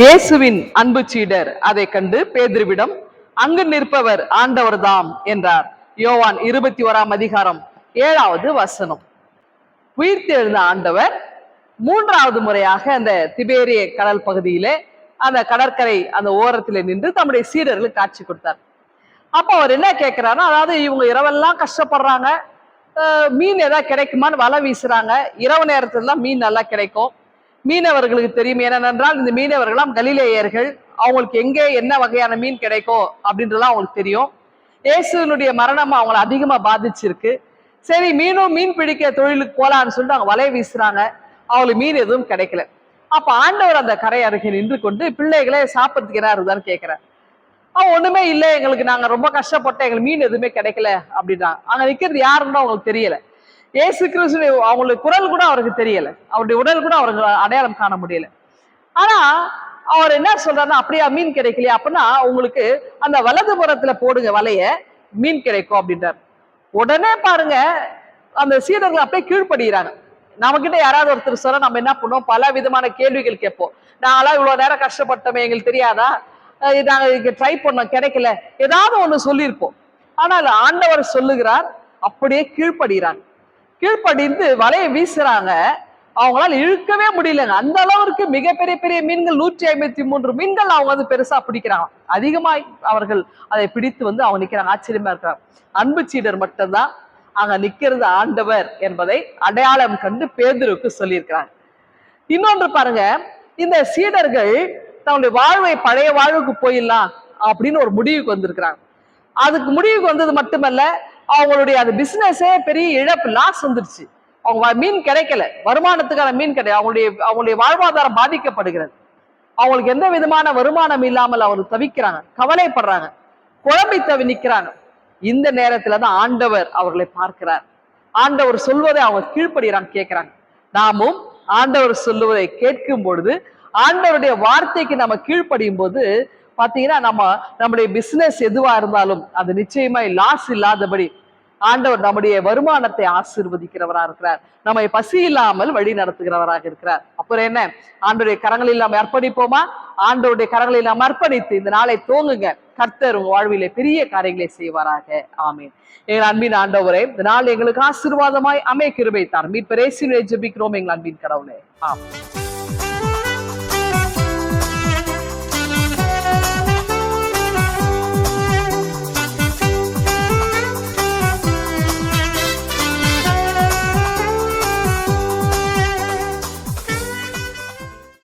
இயேசுவின் அன்பு சீடர். அதை கண்டு பேதிருவிடம் அங்கு நிற்பவர் ஆண்டவர்தாம் என்றார். யோவான் இருபத்தி ஓராம் அதிகாரம் ஏழாவது வசனம். உயிர்த்தெழுந்த ஆண்டவர் மூன்றாவது முறையாக அந்த திபேரிய கடல் பகுதியிலே அந்த கடற்கரை அந்த ஓரத்திலே நின்று தம்முடைய சீடர்களுக்கு காட்சி கொடுத்தார். அப்போ அவர் என்ன கேட்கிறாரு அதாவது இவங்க இரவெல்லாம் கஷ்டப்படுறாங்க. மீன் ஏதாவது கிடைக்குமான்னு வலை வீசுறாங்க. இரவு நேரத்துல தான் மீன் நல்லா கிடைக்கும். மீனவர்களுக்கு தெரியும் ஏனென்றால் இந்த மீனவர்களாம் கலிலேயர்கள். அவங்களுக்கு எங்கே என்ன வகையான மீன் கிடைக்கும் அப்படின்றதுலாம் அவங்களுக்கு தெரியும். இயேசுனுடைய மரணம் அவங்களை அதிகமாக பாதிச்சிருக்கு. சரி மீனும் மீன் பிடிக்க தொழிலுக்கு போலான்னு சொல்லிட்டு அவங்க வலை வீசுறாங்க. அவங்களுக்கு மீன் எதுவும் கிடைக்கல. அப்ப ஆண்டவர் அந்த கரை அருகே நின்று கொண்டு பிள்ளைகளே சாப்பிட்றதுக்கு என்ன இருக்குதான்னு கேட்கிறார். அவன் ஒண்ணுமே இல்லை எங்களுக்கு நாங்க ரொம்ப கஷ்டப்பட்டோம் எங்களுக்கு மீன் எதுவுமே கிடைக்கல அப்படின்றாங்க. அங்க நிக்கிறது யாருன்னு அவங்களுக்கு தெரியல. ஏசு கிறிஸ்து அவங்களுக்கு குரல் கூட அவருக்கு தெரியல. அவருடைய உடல் கூட அவருக்கு அடையாளம் காண முடியல. ஆனா அவர் என்ன சொல்றாருன்னா அப்படியா மீன் கிடைக்கலையா? அப்படின்னா உங்களுக்கு அந்த வலது புறத்துல போடுங்க வலைய மீன் கிடைக்கும் அப்படின்றார். உடனே பாருங்க அந்த சீடர்கள் அப்படியே கீழ்ப்படுகிறாங்க நம்ம கிட்ட யாராவது ஒருத்தர் சொல்ல நம்ம என்ன பண்ணுவோம்? பல விதமான கேள்விகள் கேட்போம். நாங்களாம் இவ்வளவு நேரம் கஷ்டப்பட்டோமே எங்களுக்கு தெரியாதா? நாங்க இங்க ட்ரை பண்ணோம் கிடைக்கல. ஏதாவது ஒண்ணு சொல்லியிருப்போம். ஆனால் ஆண்டவர் சொல்லுகிறார் அப்படியே கீழ்ப்படுகிறாங்க கீழ்ப்படிந்து வலையை வீசுறாங்க. அவங்களால இழுக்கவே முடியலங்க. அந்த அளவிற்கு மிகப்பெரிய பெரிய மீன்கள் நூற்றி ஐம்பத்தி மூன்று மீன்கள் அவங்க வந்து பெருசா பிடிக்கிறாங்க. அதிகமாய் அவர்கள் அதை பிடித்து வந்து அவங்க நிக்கிறாங்க. ஆச்சரியமா இருக்கிறாங்க. அன்பு சீடர் மட்டும்தான் அங்க நிக்கிறது ஆண்டவர் என்பதை அடையாளம் கண்டு பேதருக்கு சொல்லியிருக்கிறாங்க. இன்னொன்று பாருங்க. இந்த சீடர்கள் தன்னுடைய வாழ்வை பழைய வாழ்வுக்கு போயிடலாம் அப்படின்னு ஒரு முடிவுக்கு வந்திருக்கிறாங்க. அதுக்கு முடிவுக்கு வந்தது மட்டுமல்ல அவங்களுடைய அந்த பிசினஸே பெரிய இழப்பு லாஸ் வந்துருச்சு. அவங்க மீன் கிடைக்கல. வருமானத்துக்கான மீன் கிடையாது அவங்களுடைய அவங்களுடைய வாழ்வாதாரம் பாதிக்கப்படுகிறது. அவங்களுக்கு எந்த விதமான வருமானம் இல்லாமல் அவர் தவிக்கிறாங்க கவலைப்படுறாங்க. குழம்பி தவி நிற்கிறாங்க இந்த நேரத்துல தான் ஆண்டவர் அவர்களை பார்க்கிறார். ஆண்டவர் சொல்வதை அவங்க கீழ்ப்படுகிறாங்க கேட்கிறாங்க நாமும் ஆண்டவர் சொல்லுவதை கேட்கும் பொழுது ஆண்டவருடைய வார்த்தைக்கு நம்ம கீழ்ப்படியும் போது பாத்தீங்கன்னா நம்ம நம்முடைய பிசினஸ் எதுவா இருந்தாலும் அது நிச்சயமாய் லாஸ் இல்லாதபடி ஆண்டவர் நம்முடைய வருமானத்தை ஆசீர்வதிக்கிறவரா இருக்கிறார். நம்மை பசி இல்லாமல் வழி நடத்துகிறவராக இருக்கிறார். அப்புறம் என்ன? ஆண்டோடைய கரங்களில் நாம் அர்ப்பணிப்போமா? ஆண்டோடைய கரங்களில் நாம் அர்ப்பணித்து இந்த நாளை தோங்குங்க கர்த்தர் உங்க வாழ்விலே பெரிய காரியங்களை செய்வாராக. ஆமீன். எங்கள் அன்பின் ஆண்டவரே இந்த நாள் எங்களுக்கு ஆசீர்வாதமாய் அமைய கிருபை தார் மீட்பரேசிலே ஜபிக்கிறோம் எங்கள் அன்பின் கடவுளே. ஆமாம்